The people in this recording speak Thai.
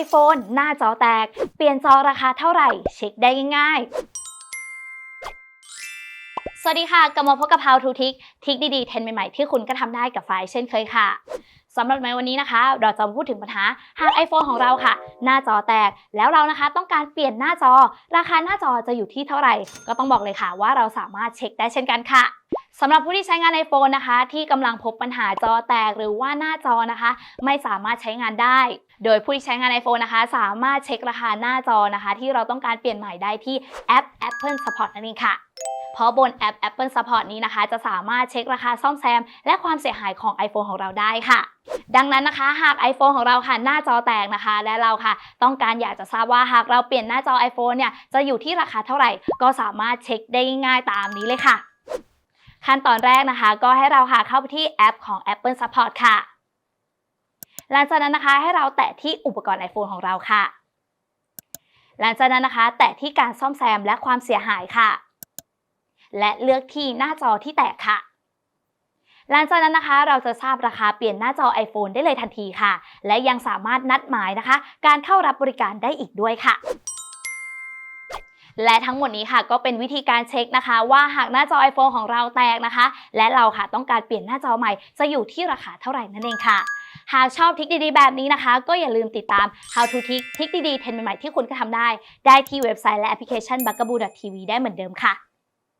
iPhone หน้าจอแตก เปลี่ยนจอราคาเท่าไหร่ เช็คได้ง่ายๆ สวัสดีค่ะ กลับมาพบกับ How to Tick ทิกดีๆ เทรนใหม่ๆ ที่คุณก็ทำได้กับไฟล์เช่นเคยค่ะสำหรับในวันนี้นะคะ เราจะมาพูดถึงปัญหาหาก iPhone ของเราค่ะ หน้าจอแตกแล้วเรานะคะ ต้องการเปลี่ยนหน้าจอ ราคาหน้าจอจะอยู่ที่เท่าไหร่ ก็ต้องบอกเลยค่ะว่าเราสามารถเช็คได้เช่นกันค่ะ สำหรับผู้ที่ใช้งาน iPhone นะคะ ที่กำลังพบปัญหาจอแตกหรือว่าหน้าจอนะคะ ไม่สามารถใช้งานได้ โดยผู้ที่ใช้งาน iPhone นะคะ สามารถเช็คราคาหน้าจอนะคะ ที่เราต้องการเปลี่ยนใหม่ได้ที่แอป Apple Support นั่นเองค่ะเพราะบนแอป Apple Support นี้นะคะ จะสามารถเช็คราคาซ่อมแซม และความเสียหายของ iPhone ของเราได้ค่ะ ดังนั้นนะคะ หาก iPhone ของเราค่ะหน้าจอแตกนะคะ และเราค่ะ ต้องการอยากจะทราบว่าหากเราเปลี่ยนหน้าจอ iPhone เนี่ยจะอยู่ที่ราคาเท่าไหร่ ก็สามารถเช็คได้ง่ายตามนี้เลยค่ะ ขั้นตอนแรกนะคะ ก็ให้เราค่ะเข้าไปที่แอปของ Apple Support ค่ะ หลังจากนั้นนะคะให้เราแตะที่อุปกรณ์ iPhone ของเราค่ะ หลังจากนั้นนะคะ แตะที่การซ่อมแซมและความเสียหายค่ะ และเลือกที่หน้าจอที่แตกค่ะ หลังจากนั้นนะคะ เราจะทราบราคาเปลี่ยนหน้าจอ iPhone ได้เลยทันทีค่ะ และยังสามารถนัดหมายนะคะ การเข้ารับบริการได้อีกด้วยค่ะ และทั้งหมดนี้ค่ะก็เป็นวิธีการเช็คนะคะ ว่าหากหน้าจอ iPhone ของเราแตกนะคะ และเราค่ะต้องการเปลี่ยนหน้าจอใหม่จะอยู่ที่ราคาเท่าไหร่นั่นเองค่ะ หากชอบทิคดีๆ แบบนี้นะคะ ก็อย่าลืมติดตาม How to Tick ทิคดีๆเทรนใหม่ๆที่คุณก็ทำได้ ได้ที่เว็บไซต์และแอปพลิเคชัน b u g a b o o TV ได้เหมือนเดิมค่ะ